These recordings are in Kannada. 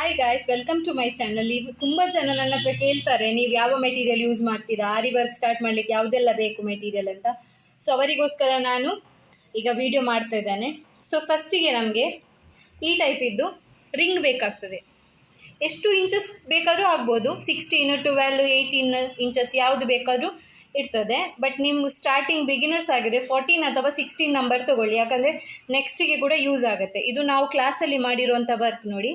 Hi guys welcome to my channel ಇವು ತುಂಬ ಜನ ನನ್ನ ಹತ್ರ ಕೇಳ್ತಾರೆ, ನೀವು ಯಾವ ಮೆಟೀರಿಯಲ್ ಯೂಸ್ ಮಾಡ್ತೀರಾ? ಆರಿ ವರ್ಕ್ ಸ್ಟಾರ್ಟ್ ಮಾಡಲಿಕ್ಕೆ ಯಾವುದೆಲ್ಲ ಬೇಕು ಮೆಟೀರಿಯಲ್ ಅಂತ? ಸೊ ಅವರಿಗೋಸ್ಕರ ನಾನು ಈಗ ವಿಡಿಯೋ ಮಾಡ್ತಾ ಇದ್ದಾನೆ. ಸೊ ಫಸ್ಟಿಗೆ ನಮಗೆ ಈ ಟೈಪ್ ಇದ್ದು ರಿಂಗ್ ಬೇಕಾಗ್ತದೆ. ಎಷ್ಟು ಇಂಚಸ್ ಬೇಕಾದರೂ ಆಗ್ಬೋದು. ಸಿಕ್ಸ್ಟೀನ್ ಟ್ವೆಲ್ ಏಯ್ಟೀನ್ ಇಂಚಸ್ ಯಾವುದು ಬೇಕಾದರೂ ಇರ್ತದೆ. ಬಟ್ ನಿಮ್ಮ ಸ್ಟಾರ್ಟಿಂಗ್ ಬಿಗಿನರ್ಸ್ ಆಗಿದ್ರೆ ಫೋರ್ಟೀನ್ ಅಥವಾ ಸಿಕ್ಸ್ಟೀನ್ ನಂಬರ್ ತೊಗೊಳ್ಳಿ. ಯಾಕಂದರೆ ನೆಕ್ಸ್ಟಿಗೆ ಕೂಡ ಯೂಸ್ ಆಗುತ್ತೆ. ಇದು ನಾವು ಕ್ಲಾಸಲ್ಲಿ ಮಾಡಿರುವಂಥ ವರ್ಕ್ ನೋಡಿ.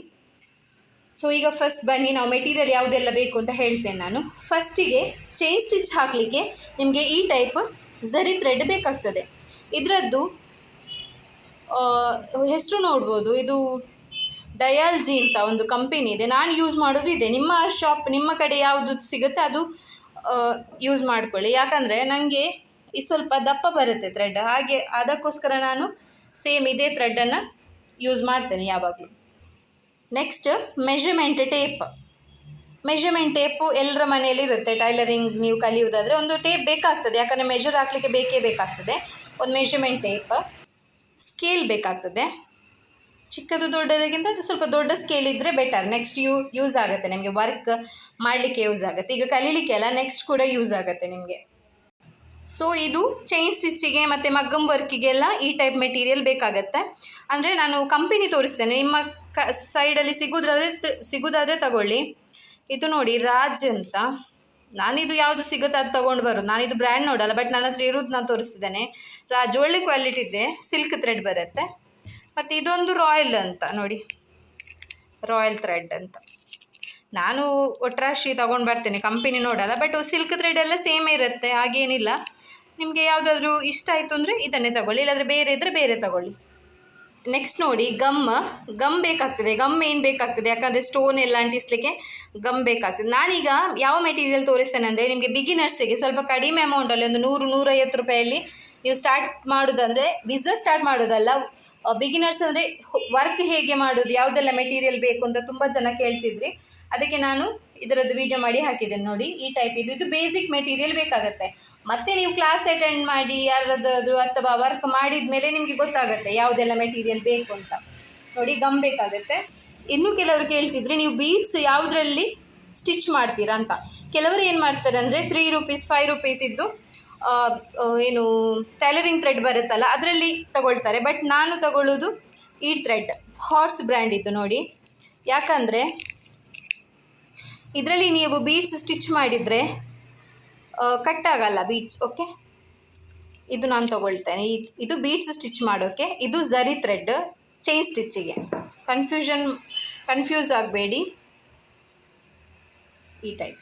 ಸೊ ಈಗ ಫಸ್ಟ್ ಬನ್ನಿ, ನಾವು ಮೆಟೀರಿಯಲ್ ಯಾವುದೆಲ್ಲ ಬೇಕು ಅಂತ ಹೇಳ್ತೇನೆ ನಾನು. ಫಸ್ಟಿಗೆ ಚೈನ್ ಸ್ಟಿಚ್ ಹಾಕಲಿಕ್ಕೆ ನಿಮಗೆ ಈ ಟೈಪ್ ಝರಿ ಥ್ರೆಡ್ ಬೇಕಾಗ್ತದೆ. ಇದರದ್ದು ಹೆಸರು ನೋಡ್ಬೋದು. ಇದು ಡಯಾಲ್ಜಿ ಅಂತ ಒಂದು ಕಂಪೆನಿ ಇದೆ. ನಾನು ಯೂಸ್ ಮಾಡೋದು ಇದೆ. ನಿಮ್ಮ ಶಾಪ್ ನಿಮ್ಮ ಕಡೆ ಯಾವುದು ಸಿಗುತ್ತೆ ಅದು ಯೂಸ್ ಮಾಡ್ಕೊಳ್ಳಿ. ಯಾಕಂದರೆ ನನಗೆ ಈ ಸ್ವಲ್ಪ ದಪ್ಪ ಬರುತ್ತೆ ಥ್ರೆಡ್ ಹಾಗೆ ಅದಕ್ಕೋಸ್ಕರ ನಾನು ಸೇಮ್ ಇದೇ ಥ್ರೆಡ್ಡನ್ನು ಯೂಸ್ ಮಾಡ್ತೇನೆ ಯಾವಾಗಲೂ. Next measurement tape measurement tape ಎಲ್ಲರ ಮನೆಯಲ್ಲಿ ಇರುತ್ತೆ. ಟೈಲರಿಂಗ್ ನೀವು ಕಲಿಯುವುದಾದರೆ ಒಂದು ಟೇಪ್ ಬೇಕಾಗ್ತದೆ. ಯಾಕಂದರೆ ಮೆಷರ್ ಹಾಕಲಿಕ್ಕೆ ಬೇಕೇ ಬೇಕಾಗ್ತದೆ. ಒಂದು ಮೆಷರ್ಮೆಂಟ್ ಟೇಪ್ ಸ್ಕೇಲ್ ಬೇಕಾಗ್ತದೆ. ಚಿಕ್ಕದು ದೊಡ್ಡದಕ್ಕಿಂತ ಸ್ವಲ್ಪ ದೊಡ್ಡ ಸ್ಕೇಲ್ ಇದ್ದರೆ ಬೆಟರ್ ನೆಕ್ಸ್ಟ್ ಯೂ ಯೂಸ್ ಆಗುತ್ತೆ ನಿಮಗೆ. ವರ್ಕ್ ಮಾಡಲಿಕ್ಕೆ ಯೂಸ್ ಆಗುತ್ತೆ. ಈಗ ಕಲೀಲಿಕ್ಕೆಲ್ಲ ನೆಕ್ಸ್ಟ್ ಕೂಡ ಯೂಸ್ ಆಗುತ್ತೆ ನಿಮಗೆ. ಸೊ ಇದು ಚೈನ್ ಸ್ಟಿಚ್ಚಿಗೆ ಮತ್ತು ಮಗ್ಗಮ್ ವರ್ಕಿಗೆಲ್ಲ ಈ ಟೈಪ್ ಮೆಟೀರಿಯಲ್ ಬೇಕಾಗತ್ತೆ. ಅಂದರೆ ನಾನು ಕಂಪನಿ ತೋರಿಸ್ತೇನೆ. ನಿಮ್ಮ ಕ ಸೈಡಲ್ಲಿ ಸಿಗೋದಾದ್ರೆ ಸಿಗೋದಾದರೆ ತಗೊಳ್ಳಿ. ಇದು ನೋಡಿ, ರಾಜ್ ಅಂತ. ನಾನಿದು ಯಾವುದು ಸಿಗುತ್ತೆ ಅದು ತೊಗೊಂಡು ಬರೋದು ನಾನಿದು ಬ್ರ್ಯಾಂಡ್ ನೋಡಲ್ಲ ಬಟ್ ನನ್ನ ಹತ್ರ ಇರೋದು ನಾನು ತೋರಿಸ್ತಿದ್ದೇನೆ ರಾಜ್, ಒಳ್ಳೆ ಕ್ವಾಲಿಟಿ ಇದೆ. ಸಿಲ್ಕ್ ಥ್ರೆಡ್ ಬರುತ್ತೆ. ಮತ್ತು ಇದೊಂದು ರಾಯಲ್ ಅಂತ, ನೋಡಿ. ರಾಯಲ್ ಥ್ರೆಡ್ ಅಂತ. ನಾನು ಒಟ್ರಾಶಿ ತೊಗೊಂಡು ಬರ್ತೇನೆ. ಕಂಪನಿ ನೋಡಲ್ಲ ಬಟ್ ಸಿಲ್ಕ್ ಥ್ರೆಡ್ ಎಲ್ಲ ಸೇಮೇ ಇರುತ್ತೆ, ಹಾಗೇನಿಲ್ಲ. ನಿಮಗೆ ಯಾವುದಾದ್ರೂ ಇಷ್ಟ ಆಯಿತು ಅಂದರೆ ಇದನ್ನೇ ತಗೊಳ್ಳಿ, ಇಲ್ಲಾಂದರೆ ಬೇರೆ ಇದ್ದರೆ ಬೇರೆ ತಗೊಳ್ಳಿ. ನೆಕ್ಸ್ಟ್ ನೋಡಿ, ಗಮ್. ಗಮ್ ಬೇಕಾಗ್ತದೆ. ಗಮ್ ಏನು ಬೇಕಾಗ್ತದೆ? ಯಾಕಂದರೆ ಸ್ಟೋನ್ ಎಲ್ಲ ಅಂಟಿಸ್ಲಿಕ್ಕೆ ಗಮ್ ಬೇಕಾಗ್ತದೆ. ನಾನೀಗ ಯಾವ ಮೆಟೀರಿಯಲ್ ತೋರಿಸ್ತೇನೆ ಅಂದರೆ ನಿಮಗೆ ಬಿಗಿನರ್ಸಿಗೆ ಸ್ವಲ್ಪ ಕಡಿಮೆ ಅಮೌಂಟಲ್ಲಿ ಒಂದು ನೂರು, ನೂರೈವತ್ತು ರೂಪಾಯಲ್ಲಿ ನೀವು ಸ್ಟಾರ್ಟ್ ಮಾಡೋದಂದರೆ ಬಿಸ್ನೆಸ್ ಸ್ಟಾರ್ಟ್ ಮಾಡೋದಲ್ಲ ಬಿಗಿನರ್ಸ್ ಅಂದರೆ ವರ್ಕ್ ಹೇಗೆ ಮಾಡೋದು, ಯಾವುದೆಲ್ಲ ಮೆಟೀರಿಯಲ್ ಬೇಕು ಅಂತ ತುಂಬ ಜನ ಕೇಳ್ತಿದ್ರಿ. ಅದಕ್ಕೆ ನಾನು ಇದರದ್ದು ವಿಡಿಯೋ ಮಾಡಿ ಹಾಕಿದ್ದೇನೆ ನೋಡಿ. ಈ ಟೈಪ್ ಇದು. ಇದು ಬೇಸಿಕ್ ಮೆಟೀರಿಯಲ್ ಬೇಕಾಗುತ್ತೆ. ಮತ್ತೆ ನೀವು ಕ್ಲಾಸ್ ಅಟೆಂಡ್ ಮಾಡಿ, ಯಾರದಾದ್ರು ಅಥವಾ ವರ್ಕ್ ಮಾಡಿದ ಮೇಲೆ ನಿಮಗೆ ಗೊತ್ತಾಗುತ್ತೆ ಯಾವುದೆಲ್ಲ ಮೆಟೀರಿಯಲ್ ಬೇಕು ಅಂತ. ನೋಡಿ ಗಮ್ ಬೇಕಾಗುತ್ತೆ. ಇನ್ನೂ ಕೆಲವರು ಕೇಳ್ತಿದ್ರೆ ನೀವು ಬೀಟ್ಸ್ ಯಾವುದರಲ್ಲಿ ಸ್ಟಿಚ್ ಮಾಡ್ತೀರಾ ಅಂತ. ಕೆಲವರು ಏನು ಮಾಡ್ತಾರೆ ಅಂದರೆ ತ್ರೀ ರುಪೀಸ್ ಫೈವ್ ರುಪೀಸ್ ಇದ್ದು ಏನು ಟೈಲರಿಂಗ್ ಥ್ರೆಡ್ ಬರುತ್ತಲ್ಲ, ಅದರಲ್ಲಿ ತಗೊಳ್ತಾರೆ. ಬಟ್ ನಾನು ತಗೊಳ್ಳೋದು ಈ ಥ್ರೆಡ್ ಹಾರ್ಸ್ ಬ್ರ್ಯಾಂಡ್ ಇದ್ದು ನೋಡಿ. ಯಾಕಂದರೆ ಇದರಲ್ಲಿ ನೀವು ಬೀಡ್ಸ್ ಸ್ಟಿಚ್ ಮಾಡಿದರೆ ಕಟ್ಟಾಗಲ್ಲ ಬೀಡ್ಸ್ ಓಕೆ ಇದು ನಾನು ತೊಗೊಳ್ತೇನೆ. ಇದು ಬೀಡ್ಸ್ ಸ್ಟಿಚ್ ಮಾಡೋಕ್ಕೆ ಇದು ಝರಿ ಥ್ರೆಡ್ ಚೈನ್ ಸ್ಟಿಚ್ಚಿಗೆ ಕನ್ಫ್ಯೂಷನ್ ಕನ್ಫ್ಯೂಸ್ ಆಗಬೇಡಿ. ಈ ಟೈಪ್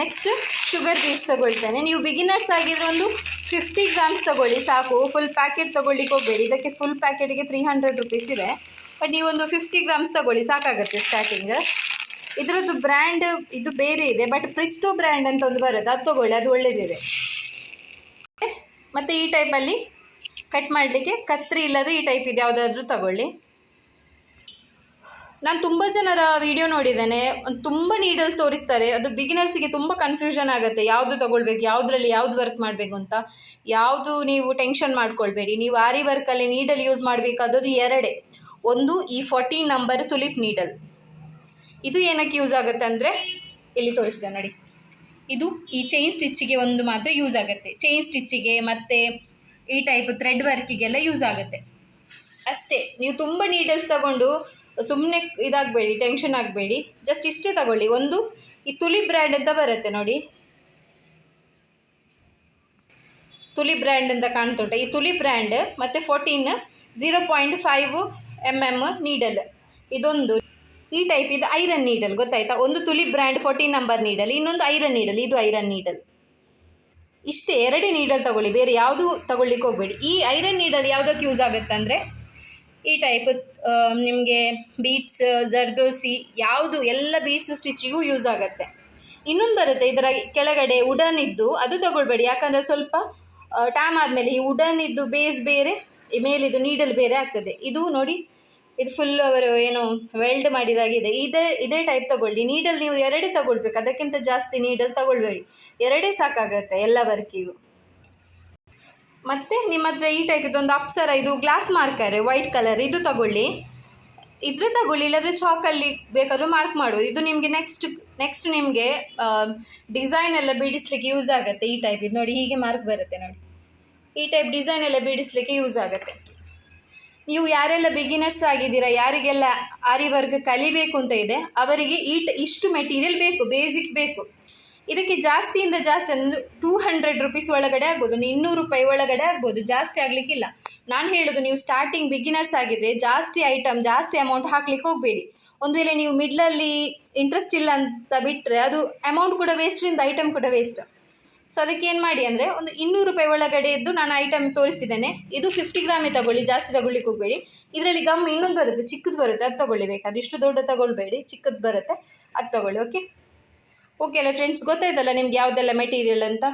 ನೆಕ್ಸ್ಟ್ ಶುಗರ್ ಬೀಡ್ಸ್ ತೊಗೊಳ್ತೇನೆ. ನೀವು ಬಿಗಿನರ್ಸ್ ಆಗಿದ್ರೆ ಒಂದು ಫಿಫ್ಟಿ ಗ್ರಾಮ್ಸ್ ತಗೊಳ್ಳಿ, ಸಾಕು. ಫುಲ್ ಪ್ಯಾಕೆಟ್ ತೊಗೊಳ್ಳಿಕ್ಕೆ ಹೋಗಬೇಡಿ. ಇದಕ್ಕೆ ಫುಲ್ ಪ್ಯಾಕೆಟ್ಗೆ ತ್ರೀ ಹಂಡ್ರೆಡ್ ರುಪೀಸ್ ಇದೆ. ಬಟ್ ನೀವೊಂದು ಫಿಫ್ಟಿ ಗ್ರಾಮ್ಸ್ ತಗೊಳ್ಳಿ, ಸಾಕಾಗುತ್ತೆ ಸ್ಟಾರ್ಟಿಂಗ್ ಇದರದ್ದು ಬ್ರ್ಯಾಂಡ್ ಇದು ಬೇರೆ ಇದೆ ಬಟ್ ಪ್ರಿಸ್ಟೋ ಬ್ರ್ಯಾಂಡ್ ಅಂತ ಒಂದು ಬರುತ್ತೆ, ಅದು ತಗೊಳ್ಳಿ, ಅದು ಒಳ್ಳೆಯದಿದೆ ಮತ್ತು ಈ ಟೈಪಲ್ಲಿ ಕಟ್ ಮಾಡಲಿಕ್ಕೆ ಕತ್ರಿ ಇಲ್ಲದೆ ಈ ಟೈಪ್ ಇದೆ ಯಾವುದಾದ್ರೂ ತಗೊಳ್ಳಿ. ನಾನು ತುಂಬ ಜನರ ವಿಡಿಯೋ ನೋಡಿದ್ದೇನೆ, ತುಂಬ ನೀಡಲ್ ತೋರಿಸ್ತಾರೆ, ಅದು ಬಿಗಿನರ್ಸಿಗೆ ತುಂಬ ಕನ್ಫ್ಯೂಷನ್ ಆಗುತ್ತೆ, ಯಾವುದು ತೊಗೊಳ್ಬೇಕು, ಯಾವುದರಲ್ಲಿ ಯಾವ್ದು ವರ್ಕ್ ಮಾಡಬೇಕು ಅಂತ. ಯಾವುದು ನೀವು ಟೆನ್ಷನ್ ಮಾಡ್ಕೊಳ್ಬೇಡಿ, ನೀವು ಆರಿ ವರ್ಕಲ್ಲಿ ನೀಡಲ್ ಯೂಸ್ ಮಾಡಬೇಕಾದದ್ದು ಎರಡೇ. ಒಂದು ಈ ಫೋರ್ಟೀನ್ ನಂಬರ್ ತುಲಿಪ್ ನೀಡಲ್ ಇದು ಏನಕ್ಕೆ ಯೂಸ್ ಆಗುತ್ತೆ ಅಂದರೆ ಇಲ್ಲಿ ತೋರಿಸಿದೆ ನೋಡಿ. ಇದು ಈ ಚೈನ್ ಸ್ಟಿಚ್ಚಿಗೆ ಒಂದು ಮಾತ್ರ ಯೂಸ್ ಆಗುತ್ತೆ. ಚೈನ್ ಸ್ಟಿಚ್ಚಿಗೆ ಮತ್ತು ಈ ಟೈಪ್ ಥ್ರೆಡ್ ವರ್ಕಿಗೆಲ್ಲ ಯೂಸ್ ಆಗುತ್ತೆ. ಅಷ್ಟೇ, ನೀವು ತುಂಬ ನೀಡಲ್ಸ್ ತಗೊಂಡು ಸುಮ್ಮನೆ ಇದಾಗಬೇಡಿ ಟೆನ್ಷನ್ ಆಗಬೇಡಿ. ಜಸ್ಟ್ ಇಷ್ಟೇ ತಗೊಳ್ಳಿ. ಒಂದು ಈ ತುಲಿ ಬ್ರ್ಯಾಂಡ್ ಅಂತ ಬರುತ್ತೆ ನೋಡಿ. ತುಲಿ ಬ್ರ್ಯಾಂಡ್ ಅಂತ ಕಾಣ್ತುಂಟ. ಈ ತುಲಿ ಬ್ರ್ಯಾಂಡ್ ಮತ್ತು fourteen zero point five M M needle ಇದೊಂದು ಈ ಟೈಪ್ ಇದು ಐರನ್ ನೀಡಲ್ ಗೊತ್ತಾಯ್ತಾ? ಒಂದು Tuli brand fourteen number needle ಇನ್ನೊಂದು ಐರನ್ ನೀಡಲ್ ಇದು ಐರನ್ ನೀಡಲ್ ಇಷ್ಟೇ, ಎರಡೇ ನೀಡಲ್ ತಗೊಳ್ಳಿ, ಬೇರೆ ಯಾವುದು ತಗೊಳ್ಳಿಕ್ಕೆ ಹೋಗಬೇಡಿ. ಈ ಐರನ್ ನೀಡಲ್ ಯಾವುದಕ್ಕೆ ಯೂಸ್ ಆಗುತ್ತೆ ಅಂದರೆ ಈ ಟೈಪ್ ನಿಮಗೆ ಬೀಟ್ಸ್ ಜರ್ದೋಸಿ, ಯಾವುದು, ಎಲ್ಲ ಬೀಟ್ಸ್ ಸ್ಟಿಚ್ಚಿಗೂ ಯೂಸ್ ಆಗುತ್ತೆ. ಇನ್ನೊಂದು ಬರುತ್ತೆ, ಇದರ ಕೆಳಗಡೆ ಉಡನ್ ಇದ್ದು, ಅದು ತಗೊಳ್ಬೇಡಿ. ಯಾಕಂದರೆ ಸ್ವಲ್ಪ ಟೈಮ್ ಆದಮೇಲೆ ಈ ಉಡನ್ ಇದ್ದು ಬೇಸ್ ಬೇರೆ, ಈ ಮೇಲಿದು ನೀಡಲ್ ಬೇರೆ ಆಗ್ತದೆ. ಇದು ನೋಡಿ ಇದು ಫುಲ್ ಅವರು ಏನು ವೆಲ್ಡ್ ಮಾಡಿದಾಗಿದೆ. ಇದೇ ಇದೇ ಟೈಪ್ ತಗೊಳ್ಳಿ. ನೀಡಲ್ ನೀವು ಎರಡೇ ತಗೊಳ್ಬೇಕು. ಅದಕ್ಕಿಂತ ಜಾಸ್ತಿ ನೀಡಲ್ ತಗೊಳ್ಬೇಡಿ. ಎರಡೇ ಸಾಕಾಗುತ್ತೆ ಎಲ್ಲ ವರ್ಕಿಗೂ ಮತ್ತೆ ನಿಮ್ಮ ಹತ್ರ ಈ ಟೈಪ್ ಇದೊಂದು ಅಪ್ಸರ ಇದು ಗ್ಲಾಸ್ ಮಾರ್ಕರ್ ವೈಟ್ ಕಲರ್ ಇದು ತಗೊಳ್ಳಿ. ಇದ್ರೆ ತಗೊಳ್ಳಿ, ಇಲ್ಲಾಂದರೆ ಚಾಕಲ್ಲಿ ಬೇಕಾದ್ರೂ ಮಾರ್ಕ್ ಮಾಡುವ. ಇದು ನಿಮಗೆ ನೆಕ್ಸ್ಟ್ ನೆಕ್ಸ್ಟ್ ನಿಮಗೆ ಡಿಸೈನ್ ಎಲ್ಲ ಬಿಡಿಸ್ಲಿಕ್ಕೆ ಯೂಸ್ ಆಗುತ್ತೆ ಈ ಟೈಪ್ ಇದು ನೋಡಿ, ಹೀಗೆ ಮಾರ್ಕ್ ಬರುತ್ತೆ ನೋಡಿ. ಈ ಟೈಪ್ ಡಿಸೈನ್ ಎಲ್ಲ ಬಿಡಿಸ್ಲಿಕ್ಕೆ ಯೂಸ್ ಆಗುತ್ತೆ. ನೀವು ಯಾರೆಲ್ಲ ಬಿಗಿನರ್ಸ್ ಆಗಿದ್ದೀರಾ, ಯಾರಿಗೆಲ್ಲ ಆರಿ ವರ್ಗ ಕಲಿಬೇಕು ಅಂತ ಇದೆ, ಅವರಿಗೆ ಈಟ್ ಇಷ್ಟು ಮೆಟೀರಿಯಲ್ ಬೇಕು ಬೇಸಿಕ್ ಬೇಕು. ಇದಕ್ಕೆ ಜಾಸ್ತಿಯಿಂದ ಜಾಸ್ತಿ ಒಂದು ಟೂ ಹಂಡ್ರೆಡ್ ರುಪೀಸ್ ಒಳಗಡೆ ಆಗ್ಬೋದು, ಒಂದು ಇನ್ನೂರು ರೂಪಾಯಿ ಒಳಗಡೆ ಆಗ್ಬೋದು, ಜಾಸ್ತಿ ಆಗಲಿಕ್ಕಿಲ್ಲ. ನಾನು ಹೇಳೋದು, ನೀವು ಸ್ಟಾರ್ಟಿಂಗ್ ಬಿಗಿನರ್ಸ್ ಆಗಿದ್ರೆ ಜಾಸ್ತಿ ಐಟಮ್ ಜಾಸ್ತಿ ಅಮೌಂಟ್ ಹಾಕ್ಲಿಕ್ಕೆ ಹೋಗಬೇಡಿ. ಒಂದು ವೇಳೆ ನೀವು ಮಿಡ್ಲಲ್ಲಿ ಇಂಟ್ರೆಸ್ಟ್ ಇಲ್ಲ ಅಂತ ಬಿಟ್ಟರೆ ಅದು ಅಮೌಂಟ್ ಕೂಡ ವೇಸ್ಟ್ ಇಂದ ಐಟಮ್ ಕೂಡ ವೇಸ್ಟ್ ಸೊ ಅದಕ್ಕೆ ಏನು ಮಾಡಿ ಅಂದರೆ ಒಂದು ಇನ್ನೂರು ರೂಪಾಯಿ ಒಳಗಡೆ ಇದ್ದು ನಾನು ಐಟಮ್ ತೋರಿಸಿದ್ದೇನೆ. ಇದು ಫಿಫ್ಟಿ ಗ್ರಾಮೇ ತಗೊಳ್ಳಿ, ಜಾಸ್ತಿ ತಗೊಳ್ಳಿಕ್ಕೆ ಹೋಗಬೇಡಿ. ಇದರಲ್ಲಿ ಗಮ್ ಇನ್ನೊಂದು ಬರುತ್ತೆ, ಚಿಕ್ಕದು ಬರುತ್ತೆ, ಅದು ತಗೊಳ್ಳಿ ಇಷ್ಟು ದೊಡ್ಡ ತಗೊಳ್ಬೇಡಿ, ಚಿಕ್ಕದು ಬರುತ್ತೆ, ಅದು ತಗೊಳ್ಳಿ ಓಕೆ ಓಕೆ ಅಲ್ಲ ಫ್ರೆಂಡ್ಸ್ ಗೊತ್ತಾಯ್ತಲ್ಲ ನಿಮ್ಗೆ ಯಾವುದೆಲ್ಲ ಮೆಟೀರಿಯಲ್ ಅಂತ?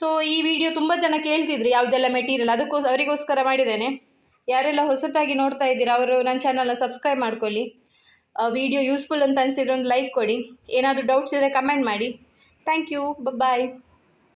ಸೊ ಈ ವಿಡಿಯೋ ತುಂಬ ಜನ ಕೇಳ್ತಿದ್ರಿ ಯಾವುದೆಲ್ಲ ಮೆಟೀರಿಯಲ್ ಅದಕ್ಕೋಸ್, ಅವರಿಗೋಸ್ಕರ ಮಾಡಿದ್ದೇನೆ. ಯಾರೆಲ್ಲ ಹೊಸತಾಗಿ ನೋಡ್ತಾ ಇದ್ದೀರಾ, ಅವರು ನನ್ನ ಚಾನಲ್ನ ಸಬ್ಸ್ಕ್ರೈಬ್ ಮಾಡ್ಕೊಳ್ಳಿ. ವಿಡಿಯೋ ಯೂಸ್ಫುಲ್ ಅಂತ ಅನಿಸಿದ್ರೆ ಒಂದು ಲೈಕ್ ಕೊಡಿ. ಏನಾದರೂ ಡೌಟ್ಸ್ ಇದ್ದರೆ ಕಮೆಂಟ್ ಮಾಡಿ. Thank you bye